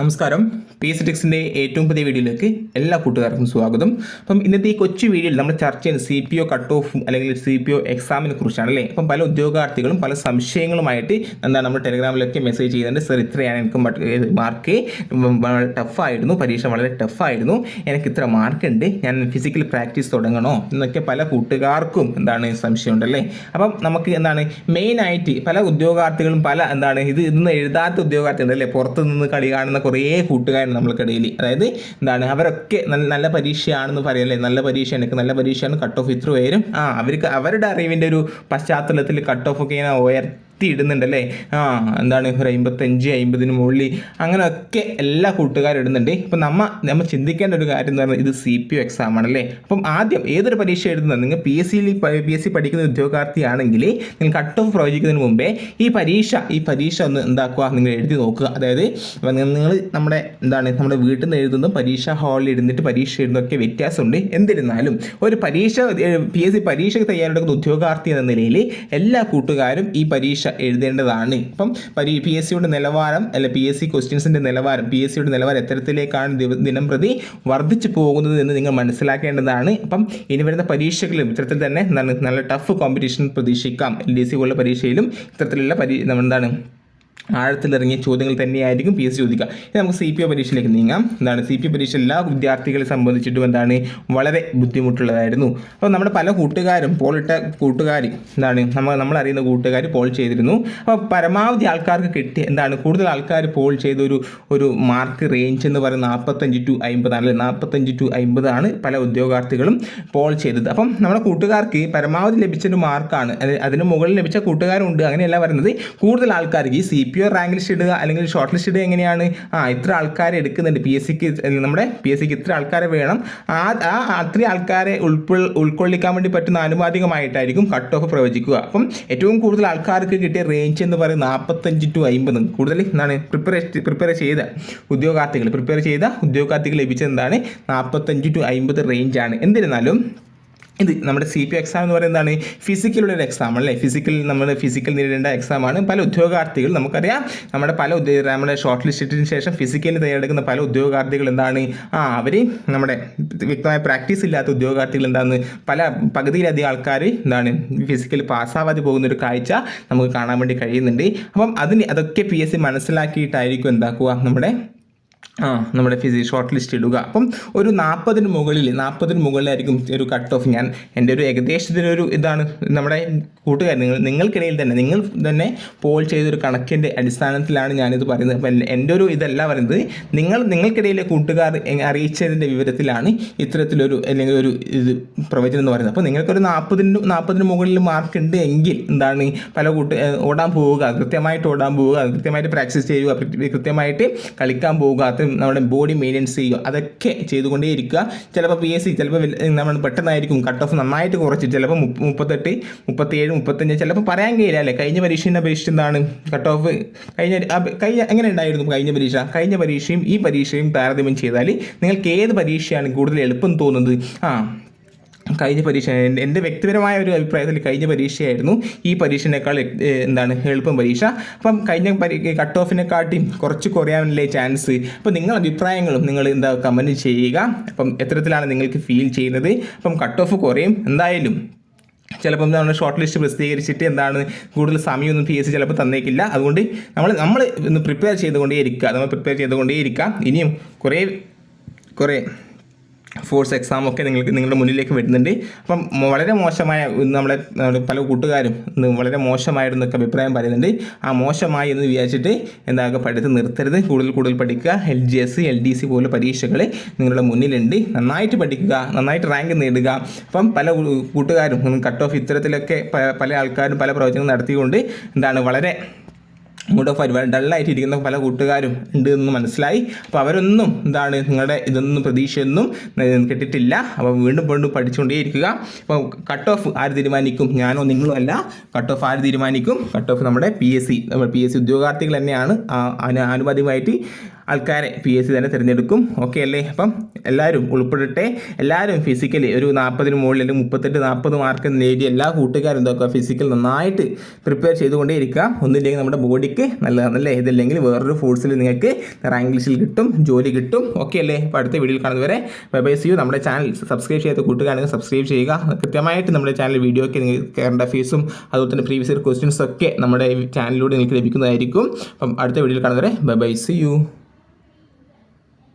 നമസ്കാരം. P S ടെക്സിന്റെ ഏറ്റവും പുതിയ വീഡിയോയിലേക്ക് എല്ലാ കൂട്ടുകാർക്കും സ്വാഗതം. അപ്പം ഇന്നത്തെ ഈ കൊച്ചു വീഡിയോയിൽ നമ്മൾ ചർച്ച ചെയ്യുന്ന സി പി ഒ കട്ട് ഓഫും അല്ലെങ്കിൽ സി പി ഒ എക്സാമിനെ കുറിച്ചാണ് അല്ലേ? അപ്പം പല ഉദ്യോഗാർത്ഥികളും പല സംശയങ്ങളുമായിട്ട് എന്താണ് നമ്മൾ ടെലിഗ്രാമിലൊക്കെ മെസ്സേജ് ചെയ്യുന്നുണ്ട്. സർ ഇത്രയാണ് എനിക്ക് മാർക്ക് വളരെ ടഫായിരുന്നു പരീക്ഷ വളരെ ടഫായിരുന്നു എനിക്ക് ഇത്ര മാർക്ക് ഉണ്ട്. ഞാൻ ഫിസിക്കൽ പ്രാക്ടീസ് തുടങ്ങണോ? എന്നൊക്കെ പല കൂട്ടുകാർക്കും എന്താണ് സംശയമുണ്ടല്ലേ അപ്പം നമുക്ക് എന്താണ് മെയിനായിട്ട് പല ഉദ്യോഗാർത്ഥികളും പല എന്താണ് ഇത് ഇന്ന് എഴുതാത്ത ഉദ്യോഗാർത്ഥികളുണ്ട് അല്ലേ? പുറത്ത് നിന്ന് കളി കാണുന്ന കുറേ കൂട്ടുകാരുണ്ട് നമ്മൾക്കിടയിൽ അതായത് എന്താണ് അവരൊക്കെ നല്ല നല്ല പരീക്ഷയാണെന്ന് പറയല്ലേ? നല്ല പരീക്ഷ എനിക്ക് നല്ല പരീക്ഷയാണ് കട്ട് ഓഫ് ഇത്ര വരും ആ അവർക്ക് അവരുടെ അറിവിന്റെ ഒരു പശ്ചാത്തലത്തിൽ കട്ട് ഓഫ് ഒക്കെ ഇങ്ങനെ ഉയർത്തി ഇടുന്നുണ്ടല്ലേ ആ എന്താണ് ഒരു അമ്പത്തഞ്ച് അമ്പതിന് മുകളിൽ അങ്ങനെയൊക്കെ എല്ലാ കൂട്ടുകാരും ഇടുന്നുണ്ട് ഇപ്പം നമ്മൾ നമ്മൾ ചിന്തിക്കേണ്ട ഒരു കാര്യം എന്ന് പറഞ്ഞാൽ ഇത് സി പി ഒ എക്സാം ആണല്ലേ? അപ്പം ആദ്യം ഏതൊരു പരീക്ഷ എഴുതുന്നത്? നിങ്ങൾ പി എസ് സിയിൽ പി എസ് സി പഠിക്കുന്ന ഉദ്യോഗാർത്ഥിയാണെങ്കിൽ നിങ്ങൾ കട്ട് ഓഫ് പ്രവചിക്കുന്നതിന് മുമ്പേ ഈ പരീക്ഷ ഈ പരീക്ഷ ഒന്ന് എന്താക്കുക? നിങ്ങൾ എഴുതി നോക്കുക. അതായത് നിങ്ങൾ നമ്മുടെ എന്താണ് നമ്മുടെ വീട്ടിൽ നിന്ന് എഴുതുന്നതും പരീക്ഷ ഹാളിൽ ഇരുന്നിട്ട് പരീക്ഷ എഴുതുന്നതൊക്കെ വ്യത്യാസമുണ്ട്. എന്നിരുന്നാലും ഒരു പരീക്ഷ പി എസ് സി പരീക്ഷയ്ക്ക് തയ്യാറെടുക്കുന്ന ഉദ്യോഗാർത്ഥി എന്ന നിലയിൽ എല്ലാ കൂട്ടുകാരും ഈ പരീക്ഷ എഴുതേണ്ടതാണ്. അപ്പം പരീ പി എസ് സിയുടെ നിലവാരം അല്ലെ പി എസ് സി ക്വസ്റ്റ്യൻസിന്റെ നിലവാരം പി എസ് സിയുടെ നിലവാരം എത്തരത്തിലേക്കാണ് ദിനം പ്രതി വർദ്ധിച്ചു പോകുന്നത് എന്ന് നിങ്ങൾ മനസ്സിലാക്കേണ്ടതാണ്. അപ്പം ഇനി വരുന്ന പരീക്ഷകളിലും ഇത്തരത്തിൽ തന്നെ നല്ല ടഫ് കോമ്പറ്റീഷൻ പ്രതീക്ഷിക്കാം. എൽ ഡി സി പോലുള്ള പരീക്ഷയിലും ഇത്തരത്തിലുള്ള പരീ എന്താണ് ആഴത്തിലിറങ്ങിയ ചോദ്യങ്ങൾ തന്നെയായിരിക്കും പി എസ് ചോദിക്കുക. ഇനി നമുക്ക് സി പി ഒ പരീക്ഷയിലേക്ക് നീങ്ങാം. എന്താണ് സി പി ഒ പരീക്ഷ എല്ലാ വിദ്യാർത്ഥികളെ സംബന്ധിച്ചിട്ടും എന്താണ് വളരെ ബുദ്ധിമുട്ടുള്ളതായിരുന്നു. അപ്പോൾ നമ്മുടെ പല കൂട്ടുകാരും പോളിട്ട കൂട്ടുകാർ എന്താണ് നമ്മൾ അറിയുന്ന കൂട്ടുകാർ പോൾ ചെയ്തിരുന്നു. അപ്പോൾ പരമാവധി ആൾക്കാർക്ക് കിട്ടി എന്താണ് കൂടുതൽ ആൾക്കാർ പോൾ ചെയ്ത ഒരു ഒരു മാർക്ക് റേഞ്ച് എന്ന് പറയുന്നത് നാൽപ്പത്തഞ്ച് ടു അമ്പതാണ് അല്ലെ? നാൽപ്പത്തഞ്ച് ടു അമ്പതാണ് പല ഉദ്യോഗാർത്ഥികളും പോൾ ചെയ്തത്. അപ്പം നമ്മുടെ കൂട്ടുകാർക്ക് പരമാവധി ലഭിച്ചൊരു മാർക്കാണ് അതിന് മുകളിൽ ലഭിച്ച കൂട്ടുകാരുണ്ട് അങ്ങനെയല്ല പറയുന്നത്. കൂടുതൽ ആൾക്കാർക്ക് ഈ C P O rank list ഇടുക അല്ലെങ്കിൽ ഷോർട്ട് ലിസ്റ്റ് ഇടുക എങ്ങനെയാണ്? ആ ഇത്ര ആൾക്കാരെ എടുക്കുന്നുണ്ട്. പി എസ് സിക്ക് നമ്മുടെ പി എസ് സിക്ക് ഇത്ര ആൾക്കാരെ വേണം. ആ ആ അത്രയും ആൾക്കാരെ ഉൾക്കൊൾ ഉൾക്കൊള്ളിക്കാൻ വേണ്ടി പറ്റുന്ന ആനുപാതികമായിട്ടായിരിക്കും കട്ട് ഓഫ് പ്രവചിക്കുക. അപ്പം ഏറ്റവും കൂടുതൽ ആൾക്കാർക്ക് കിട്ടിയ റേഞ്ച് എന്ന് പറയുന്നത് നാൽപ്പത്തഞ്ച് ടു അമ്പത് കൂടുതൽ എന്താണ്? പ്രിപ്പയർ പ്രിപ്പയർ ചെയ്ത ഉദ്യോഗാർത്ഥികൾ. പ്രിപ്പയർ ചെയ്ത ഉദ്യോഗാർത്ഥികൾ ലഭിച്ചത് എന്താണ്? നാൽപ്പത്തഞ്ച് ടു അമ്പത് റേഞ്ചാണ് എന്നിരുന്നാലും ഇത് നമ്മുടെ സി പി എക്സാം എന്ന് പറയുന്നതാണ് ഫിസിക്കലുള്ള ഒരു എക്സാം അല്ലേ? ഫിസിക്കൽ നമ്മൾ ഫിസിക്കൽ നേരിടേണ്ട എക്സാമാണ് പല ഉദ്യോഗാർത്ഥികൾ നമുക്കറിയാം. നമ്മുടെ പല നമ്മുടെ ഷോർട്ട് ലിസ്റ്റിന് ശേഷം ഫിസിക്കലിന് തയ്യാറെടുക്കുന്ന പല ഉദ്യോഗാർത്ഥികൾ എന്താണ്? ആ അവർ നമ്മുടെ വ്യക്തമായ പ്രാക്ടീസ് ഇല്ലാത്ത ഉദ്യോഗാർത്ഥികൾ എന്താണ് പല പകുതിയിലധികം ആൾക്കാർ എന്താണ്? ഫിസിക്കൽ പാസ്സാവാതെ പോകുന്ന ഒരു കാഴ്ച നമുക്ക് കാണാൻ വേണ്ടി കഴിയുന്നുണ്ട്. അപ്പം അതിന് അതൊക്കെ പി എസ് സി മനസ്സിലാക്കിയിട്ടായിരിക്കും എന്താക്കുക? നമ്മുടെ ആ നമ്മുടെ ഫിസി ഷോർട്ട് ലിസ്റ്റ് ഇടുക. അപ്പം ഒരു നാൽപ്പതിന് മുകളിൽ നാൽപ്പതിന് മുകളിലായിരിക്കും ഒരു കട്ട് ഓഫ് ഞാൻ. എന്റെ ഒരു ഏകദേശത്തിനൊരു ഇതാണ് നമ്മുടെ കൂട്ടുകാർ. നിങ്ങൾ നിങ്ങൾക്കിടയിൽ തന്നെ നിങ്ങൾ തന്നെ പോൾ ചെയ്തൊരു കണക്കിന്റെ അടിസ്ഥാനത്തിലാണ് ഞാനിത് പറയുന്നത്. അപ്പം എന്റെ ഒരു ഇതല്ല പറയുന്നത്. നിങ്ങൾ നിങ്ങൾക്കിടയിലെ കൂട്ടുകാർ അറിയിച്ചതിന്റെ വിവരത്തിലാണ് ഇത്തരത്തിലൊരു അല്ലെങ്കിൽ ഒരു ഇത് പ്രവചനം എന്ന് പറയുന്നത്. അപ്പോൾ നിങ്ങൾക്കൊരു നാൽപ്പതിന് നാൽപ്പതിന് മുകളിൽ മാർക്ക് ഉണ്ട് എങ്കിൽ എന്താണ് പല കൂട്ട് ഓടാൻ പോവുക കൃത്യമായിട്ട് ഓടാൻ പോവുക കൃത്യമായിട്ട് പ്രാക്ടീസ് ചെയ്യുക കൃത്യ- കൃത്യമായിട്ട് കളിക്കാൻ പോവുക നമ്മുടെ ബോഡി മെയിന്റെനൻസ് ചെയ്യുക. അതൊക്കെ ചെയ്തുകൊണ്ടേ ഇരിക്കുക ചിലപ്പോൾ പി എസ് സി ചിലപ്പോൾ നമ്മൾ പെട്ടെന്നായിരിക്കും കട്ട് ഓഫ് നന്നായിട്ട് കുറച്ച്. ചിലപ്പോൾ മുപ്പ- മുപ്പത്തെട്ട് മുപ്പത്തേഴ് മുപ്പത്തഞ്ച് ചിലപ്പോൾ പറയാൻ കഴിയില്ല അല്ലേ? കഴിഞ്ഞ പരീക്ഷേനെ അപേക്ഷിച്ച് എന്താണ്? കട്ട് ഓഫ് കഴിഞ്ഞ കഴിഞ്ഞ എങ്ങനെ ഉണ്ടായിരുന്നു കഴിഞ്ഞ പരീക്ഷ? കഴിഞ്ഞ പരീക്ഷയും ഈ പരീക്ഷയും താരതമ്യം ചെയ്താൽ നിങ്ങൾക്ക് ഏത് പരീക്ഷയാണ് കൂടുതൽ എളുപ്പം തോന്നുന്നത്? ആ കഴിഞ്ഞ പരീക്ഷ എന്റെ വ്യക്തിപരമായ ഒരു അഭിപ്രായത്തിൽ കഴിഞ്ഞ പരീക്ഷയായിരുന്നു ഈ പരീക്ഷനേക്കാൾ എന്താണ് എളുപ്പം പരീക്ഷ. അപ്പം കഴിഞ്ഞ പരീ കട്ട് ഓഫിനെക്കാട്ടിയും കുറച്ച് കുറയാനുള്ള ചാൻസ് അപ്പം നിങ്ങൾ അഭിപ്രായങ്ങളും നിങ്ങൾ എന്താ കമന്റ് ചെയ്യുക. അപ്പം എത്രത്തിലാണ് നിങ്ങൾക്ക് ഫീൽ ചെയ്യുന്നത്. അപ്പം കട്ട് ഓഫ് കുറയും. എന്തായാലും ചിലപ്പം നമ്മൾ ഷോർട്ട് ലിസ്റ്റ് പ്രസിദ്ധീകരിച്ചിട്ട് എന്താണ് കൂടുതൽ സമയമൊന്നും പി എസ് സി ചിലപ്പോൾ തന്നേക്കില്ല. അതുകൊണ്ട് നമ്മൾ നമ്മൾ ഇന്ന് പ്രിപ്പയർ ചെയ്തുകൊണ്ടേ ഇരിക്കുക നമ്മൾ പ്രിപ്പയർ ചെയ്തുകൊണ്ടേ ഇരിക്കുക ഇനിയും കുറേ കുറേ ഫോഴ്സ് എക്സാം ഒക്കെ നിങ്ങൾക്ക് നിങ്ങളുടെ മുന്നിലേക്ക് വരുന്നുണ്ട്. അപ്പം വളരെ മോശമായ നമ്മളെ പല കൂട്ടുകാരും വളരെ മോശമായിരുന്നൊക്കെ അഭിപ്രായം പറയുന്നുണ്ട്. ആ മോശമായി എന്ന് വിചാരിച്ചിട്ട് എന്താക്കുക പഠിത്തം നിർത്തരുത്. കൂടുതൽ കൂടുതൽ പഠിക്കുക. L G S L D C പോലുള്ള പരീക്ഷകൾ നിങ്ങളുടെ മുന്നിലുണ്ട്. നന്നായിട്ട് പഠിക്കുക നന്നായിട്ട് റാങ്ക് നേടുക. അപ്പം പല കൂട്ടുകാരും കട്ട് ഓഫ് ഇത്തരത്തിലൊക്കെ പല ആൾക്കാരും പല പ്രവചനങ്ങൾ നടത്തിക്കൊണ്ട് എന്താണ് വളരെ മൂഡ് പരിപാടി ഡള്ളായിട്ട് ഇരിക്കുന്ന പല കൂട്ടുകാരും ഉണ്ട് എന്ന് മനസ്സിലായി. അപ്പോൾ അവരൊന്നും എന്താണ് നിങ്ങളുടെ ഇതൊന്നും പ്രതീക്ഷയൊന്നും കിട്ടിയിട്ടില്ല അപ്പോൾ വീണ്ടും വീണ്ടും പഠിച്ചുകൊണ്ടേയിരിക്കുക. അപ്പോൾ കട്ട് ഓഫ് ആര് തീരുമാനിക്കും? ഞാനോ നിങ്ങളോ അല്ല. കട്ട് ഓഫ് ആര് തീരുമാനിക്കും? കട്ട് ഓഫ് നമ്മുടെ പി എസ് സി നമ്മുടെ പി എസ് സി ഉദ്യോഗാർത്ഥികൾ തന്നെയാണ്. ആനുപാതികമായിട്ട് ആൾക്കാരെ പി എസ് സി തന്നെ തിരഞ്ഞെടുക്കും. ഓക്കെ അല്ലേ? അപ്പം എല്ലാവരും ഉൾപ്പെടട്ടെ. എല്ലാവരും ഫിസിക്കലി ഒരു നാൽപ്പതിന് മുകളിൽ അല്ലെങ്കിൽ മുപ്പത്തെട്ട് നാൽപ്പത് മാർക്ക് നേടിയ എല്ലാ കൂട്ടുകാരും എന്തൊക്കെ ഫിസിക്കൽ നന്നായിട്ട് പ്രിപ്പയർ ചെയ്തുകൊണ്ടേ ഇരിക്കുക ഒന്നില്ലെങ്കിൽ നമ്മുടെ ബോഡിക്ക് നല്ലതാണല്ലേ ഇതില്ലെങ്കിൽ വേറൊരു ഫോഴ്സിൽ നിങ്ങൾക്ക് റാങ്ക് ലിസ്റ്റിൽ കിട്ടും ജോലി കിട്ടും. ഓക്കെ അല്ലേ? അപ്പോൾ അടുത്ത വീഡിയോയിൽ കാണുന്നവരെ ബൈ ബൈ സി യു നമ്മുടെ ചാനൽ സബ്സ്ക്രൈബ് ചെയ്യാത്ത കൂട്ടുകാരാണെങ്കിൽ സബ്സ്ക്രൈബ് ചെയ്യുക. കൃത്യമായിട്ട് നമ്മുടെ ചാനൽ വീഡിയോയ്ക്ക് നിങ്ങൾക്ക് കറണ്ട് ഫീസും അതുപോലെ തന്നെ പ്രീവിയസ് ഇയർ ക്വസ്റ്റ്യൻസ് ഒക്കെ നമ്മുടെ ചാനലിലൂടെ നിങ്ങൾക്ക് ലഭിക്കുന്നതായിരിക്കും. അപ്പം അടുത്ത വീഡിയോയിൽ കാണുന്നവരെ ബൈ ബൈ സി യു